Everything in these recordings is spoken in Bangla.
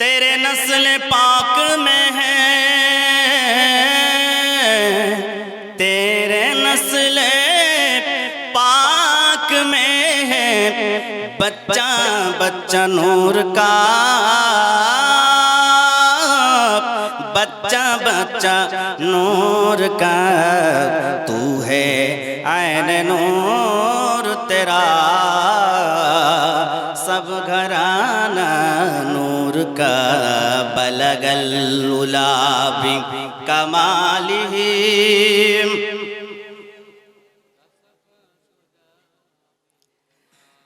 तेरे नस्ल पाक में है। तेरे नस्ल पाक में है। बच्चा बच्चा नूर का। बच्चा बच्चा नूर का। तू है आयन नूर तेरा। सब घराना नूर بلغ العلا بكماله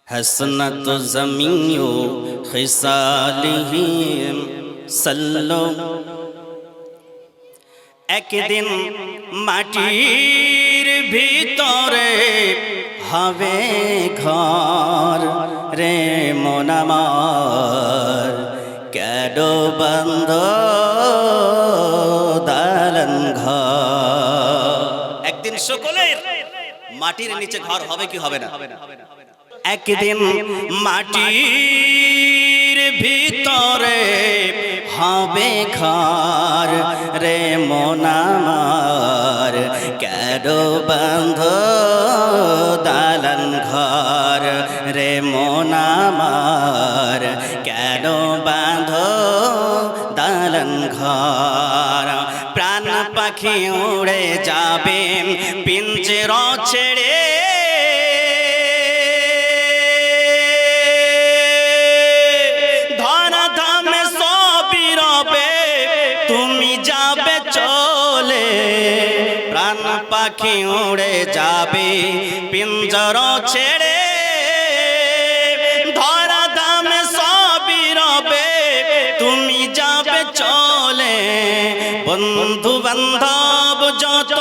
حسنت زمین خصالهم صلو একদিন মাটির ভিতরে হবে ঘর রে মনামার কেড বন্ধ দালন ঘর। একদিন সকলের মাটির নিচে ঘর হবে কি হবে না? একদিন মাটির ভিতরে হবে ঘর রে মোনামার কেড বন্ধ দালন ঘর রে মোনামার পাখি উড়ে যাবে পিঞ্জর ছেড়ে। তুমি চলে। পাখি উড়ে যাবে পিঞ্জর ছেড়ে। বন্ধু বান্ধব যত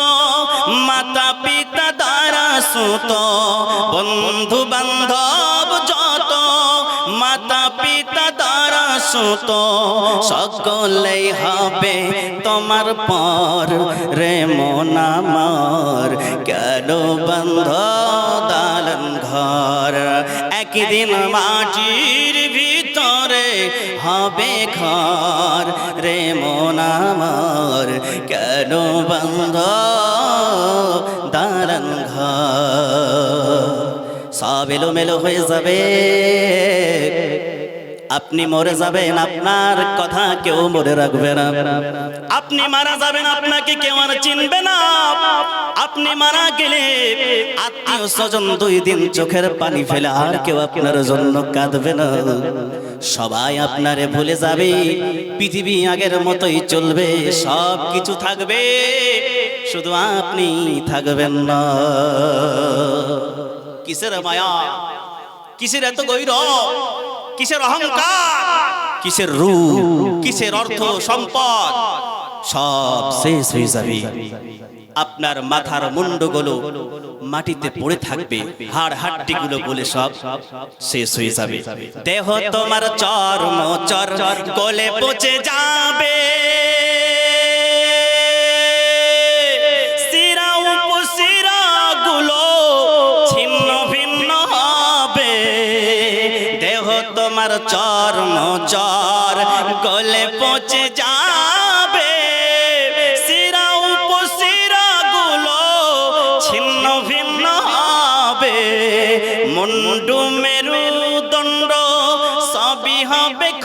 মাতা পিতা দ্বারা সুত বন্ধু বান্ধব যত মাতা পিতা দ্বারা সুত সকলেই হবে তোমার পর রে মনামার কেন বন্ধ দালন ঘর? একদিন মাটির ভিতরে হবে ঘর। রে মনামার কেন বন্ধ? দালন ঘর। সব এলোমেলো হয়ে যাবে। আপনি মরে যাবেন, আপনার কথা কেউ মনে রাখবে না। আপনি মারা যাবেন, আপনাকে কেউ আর চিনবে না। আপনি মারা গেলে আত্মীয় স্বজন দুই দিন চোখের পানি ফেলে আর কেউ আপনার জন্য কাঁদবে না। সবাই আপনারে ভুলে যাবে। পৃথিবী আগের মতোই চলবে সব কিছু থাকবে। শুধু আপনি থাকবেন না। কিসের মায়া? কিসের এত গৈর কিসের অহংকার? কিসের রূপ? কিসের অর্থ সম্পদ? সব শেষ হয়ে যাবে। আপনার মাথার মুন্ডগুলো মাটিতে পড়ে থাকবে, হাড় হাড্ডিগুলো বলে সব শেষ হয়ে যাবে। দেহ তোমার চর্ম চর গলে পচে যাবে। তোমার চর্ম চর গলে পচে যাবে।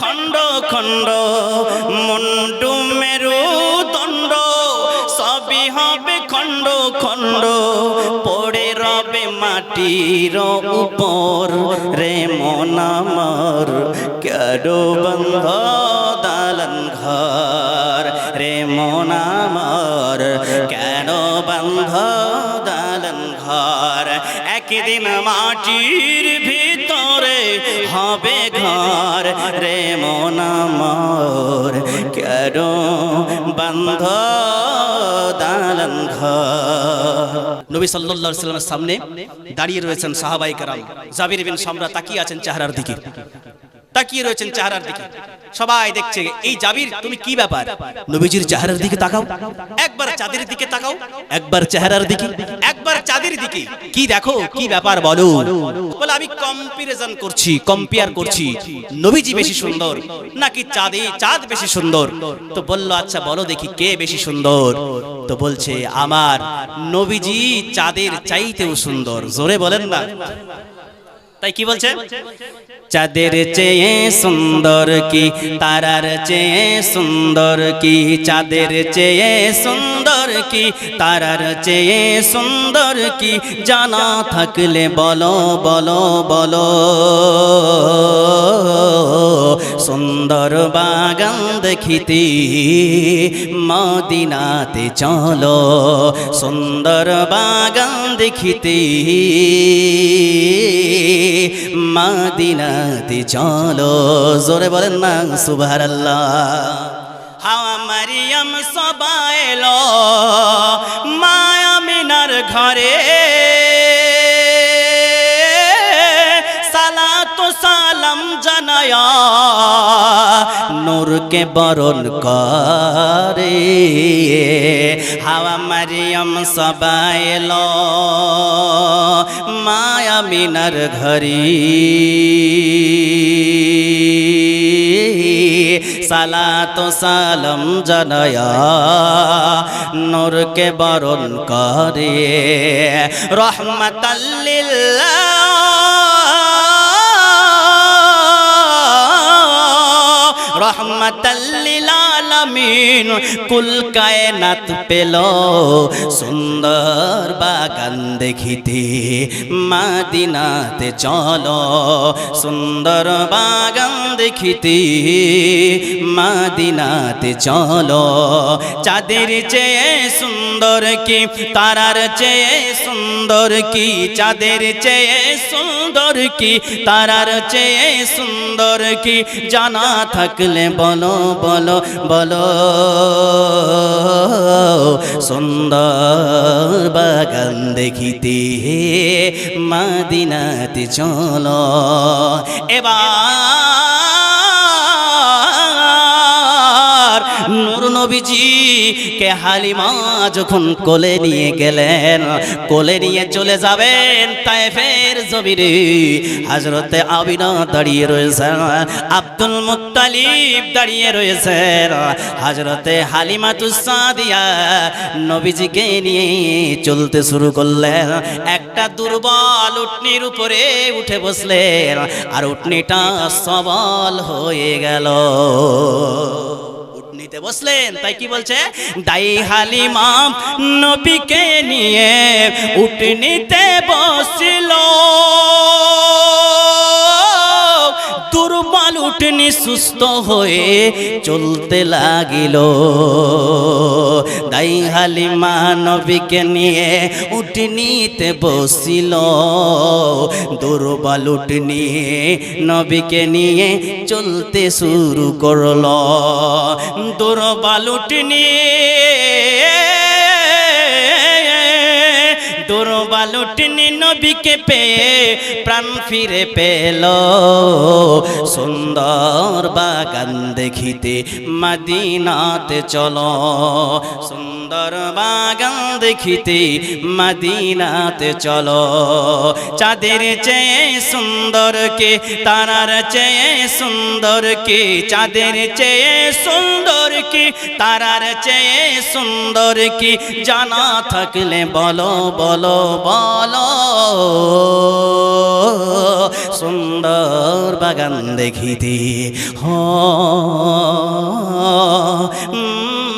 খণ্ড খণ্ড, মুন্ডু মেরুদণ্ড সবই হবে খণ্ড খণ্ড। পড়ে রবে মাটির উপর রে মনামর কেডো বন্ধ দালন ঘর। রে মনামর কেন বন্ধ দালন ঘর। একদিন মাটির ভিতরে হবে ঘর। রে মনামর কেন বন্ধ দালন নবী সাল্লাল্লাহু আলাইহি সামনে দাঁড়িয়ে রয়েছেন সাহাবাই কারাম। জাবির বিন সামরা তাকিয়ে আছেন চেহারার দিকে। তাকিয়ে রয়েছেন চেহারার দিকে। সবাই দেখছে, এই জাবির, তুমি কি ব্যাপার? নবীজির চেহারার দিকে তাকাও। একবার চাঁদের দিকে তাকাও, একবার চেহারার দিকে একবার চাঁদের দিকে। কি দেখো? কি ব্যাপার বলো? বলে, আমি কম্পারিজন করছি কম্পেয়ার করছি। নবীজি বেশি সুন্দর, নাকি চাঁদে চাঁদ বেশি সুন্দর? তো বলল আচ্ছা বলো দেখি কে বেশি সুন্দর? তো বলছে, আমার নবীজি চাঁদের চাইতেও সুন্দর। জোরে বলেন না। তাই কি বলছে? চাঁদের চেয়ে সুন্দর কি, তারার চেয়ে সুন্দর কি, চাঁদের চেয়ে সুন্দর কি? তারার চেয়ে সুন্দর কি? জানা থাকলে বলো বলো বলো। সুন্দর বাগান দেখিতে, মদিনাতে চলো। সুন্দর বাগান দেখিতে, মদিনাতে চলো। জোরে বলেন না সুভার আল্লাহ হাওয়া মারিয়াম সবাইলো মায়া মিনার ঘরে। সালাম জানায়া। নূরকে বরণ করে। হাওয়া মারিয়াম সবাইল মায়া মিনার ঘরি। সালাত সালাম জানায়া নূরকে বরণ করে। রহমতাল্লিল্লাহ রহমতাল্লিল আলামিন কুল কায়নাত পেল। সুন্দর বাগান দেখিতে মাদিনাতে চলো। সুন্দর বাগান দেখিতে মাদিনাতে চলো। চাঁদের চেয়ে সুন্দর কি, তারার চেয়ে সুন্দর কি? চাঁদের চেয়ে সুন্দর কি, তারার চেয়ে সুন্দর কি? জানা থাকলে বলো বলো বলো সুন্দর বাগান দেখিতে হে মাদিনাতে চলো। এবার নবীজি কে হালিমা যখন কোলে নিয়ে গেলেন, কোলে নিয়ে চলে যাবেন তাইফের জমিরে হাজরতে আবিনা দাঁড়িয়ে রয়েছেন, আব্দুল মুত্তালিব দাঁড়িয়ে রয়েছেন হাজরতে হালিমা তুসাদিয়া নবীজিকে নিয়ে চলতে শুরু করলেন। একটা দুর্বল উটনির উপরে উঠে বসলেন, আর উটনিটা সবল হয়ে গেল। উটনিতে বসলেন। তাই কি বলছে? দাই হালিমা নবীকে নিয়ে উঠনিতে বসিল দুর্বল উঠনি সুস্থ হয়ে চলতে লাগিল। দাই হালিমা নবীকে নিয়ে উঠনিতে বসিল। দুর্বল উঠনি নবীকে নিয়ে চলতে শুরু করল। দুর্বল উঠনি দুর্বালুটিনি নবীকে পেয়ে প্রাণ ফিরে পেল। সুন্দর বাগান দেখিতে মদিনাতে চলো। সুন্দর বাগান দেখিতে মদিনাতে চলো। চাঁদের চেয়ে সুন্দর কে তারার চেয়ে সুন্দর কে চাঁদের চেয়ে সুন্দর কি তারার চেয়ে সুন্দর কি জানা থাকলে বলো বলো বলো। সুন্দর বাগান দেখিতে হ।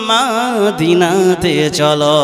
মাদিনাতে চলো।